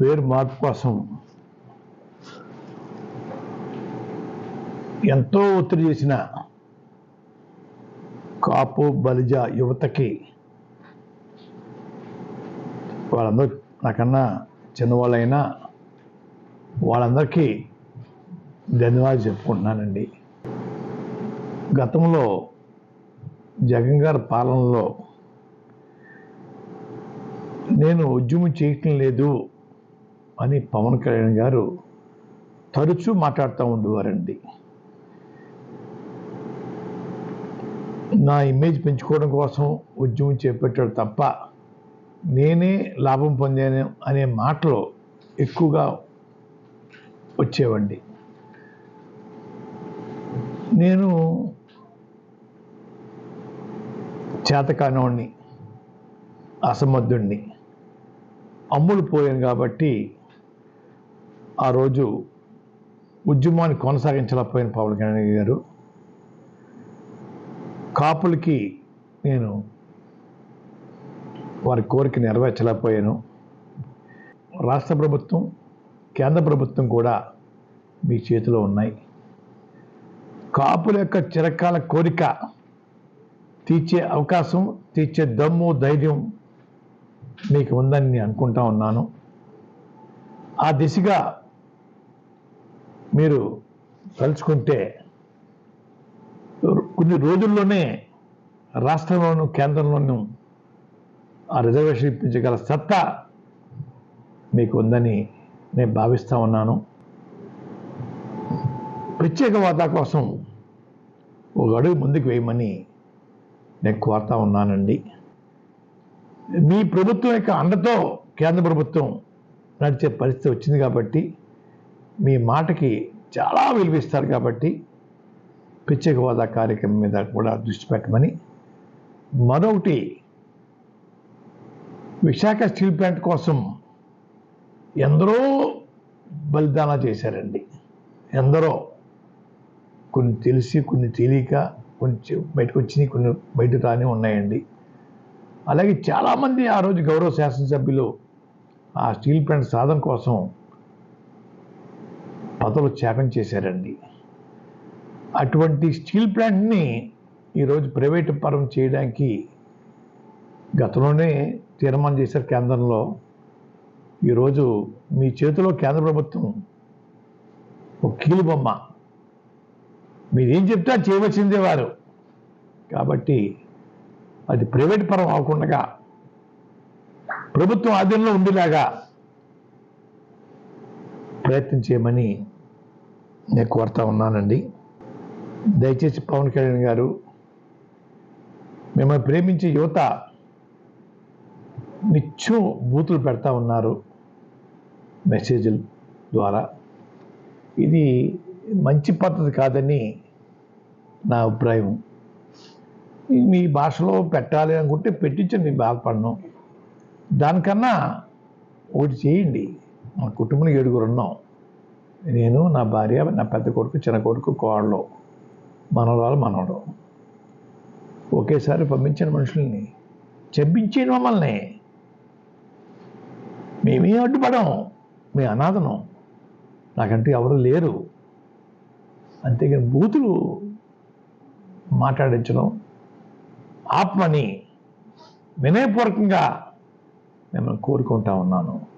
పేరు మార్పు కోసం ఎంతో ఒత్తిడి చేసిన కాపు బలిజ యువతకి వాళ్ళందరూ నాకన్నా చిన్నవాళ్ళైనా వాళ్ళందరికీ ధన్యవాదాలు చెప్పుకుంటున్నానండి. గతంలో జగన్ గారి పాలనలో నేను ఉద్యమం చేయటం లేదు అని పవన్ కళ్యాణ్ గారు తరచూ మాట్లాడుతూ ఉండేవారండి. నా ఇమేజ్ పెంచుకోవడం కోసం ఉద్యమం చేపట్టాడు తప్ప నేనే లాభం పొందాను అనే మాటలు ఎక్కువగా వచ్చేవండి. నేను చేతకానోడిని అసమర్థుణ్ణి అమ్ముడు పోయాను కాబట్టి ఆ రోజు ఉద్యమాన్ని కొనసాగించలేకపోయిన పవన్ కళ్యాణ్ గారు. కాపులకి నేను వారి కోరిక నెరవేర్చలేకపోయాను. రాష్ట్ర ప్రభుత్వం కేంద్ర ప్రభుత్వం కూడా మీ చేతిలో ఉన్నాయి. కాపుల యొక్క చిరకాల కోరిక తీర్చే అవకాశం తీర్చే దమ్ము ధైర్యం మీకు ఉందని నేను అనుకుంటా ఉన్నాను. ఆ దిశగా మీరు తలుచుకుంటే కొన్ని రోజుల్లోనే రాష్ట్రంలోనూ కేంద్రంలోనూ ఆ రిజర్వేషన్ ఇప్పించగల సత్తా మీకు ఉందని నేను భావిస్తూ ఉన్నాను. ప్రత్యేక వాదా కోసం ఒక అడుగు ముందుకు వేయమని నేను కోరుతా ఉన్నానండి. మీ ప్రభుత్వం యొక్క అండతో కేంద్ర ప్రభుత్వం నడిచే పరిస్థితి వచ్చింది కాబట్టి మీ మాటకి చాలా విలువిస్తారు కాబట్టి పిచ్చక హోదా కార్యక్రమం మీద కూడా దృష్టి పెట్టమని మరొకటి విశాఖ స్టీల్ ప్లాంట్ కోసం ఎందరో బలిదాన చేశారండి. ఎందరో కొన్ని తెలిసి కొన్ని తెలియక కొంచెం బయటకు వచ్చినాయి కొన్ని బయట రాని ఉన్నాయండి. అలాగే చాలామంది ఆ రోజు గౌరవ శాసనసభ్యులు ఆ స్టీల్ ప్లాంట్ సాధన కోసం పదవులు త్యాగం చేశారండి. అటువంటి స్టీల్ ప్లాంట్ని ఈరోజు ప్రైవేటు పరం చేయడానికి గతంలోనే తీర్మానం చేశారు కేంద్రంలో. ఈరోజు మీ చేతిలో కేంద్ర ప్రభుత్వం ఒక కీలుబొమ్మ మీరేం చెప్తే చేయవలసిందే వారు. కాబట్టి అది ప్రైవేట్ పరం అవ్వకుండా ప్రభుత్వం ఆధీనంలో ఉండేలాగా ప్రయత్నం చేయమని నేను కోరుతా ఉన్నానండి. దయచేసి పవన్ కళ్యాణ్ గారు మిమ్మల్ని ప్రేమించే యువత నిత్యం బూతులు పెడతా ఉన్నారు మెసేజ్ల ద్వారా. ఇది మంచి పద్ధతి కాదని నా అభిప్రాయం. మీ భాషలో పెట్టాలి అనుకుంటే పెట్టించండి బాధపడను. దానికన్నా ఒకటి చేయండి. మా కుటుంబంలో ఏడుగురు ఉన్నాం. నేను నా భార్య నా పెద్ద కొడుకు చిన్న కొడుకు కోడలు మనవరాలు మనవడు. ఒకేసారి పంపించిన మనుషుల్ని చెప్పించేయండి మమ్మల్ని. మేమే అడ్డుపడం మీ అనాథనం. నాకంటూ ఎవరు లేరు. అంతేగాని బూతులు మాట్లాడించడం ఆత్మని వినయపూర్వకంగా మిమ్మల్ని కోరుకుంటా ఉన్నాను.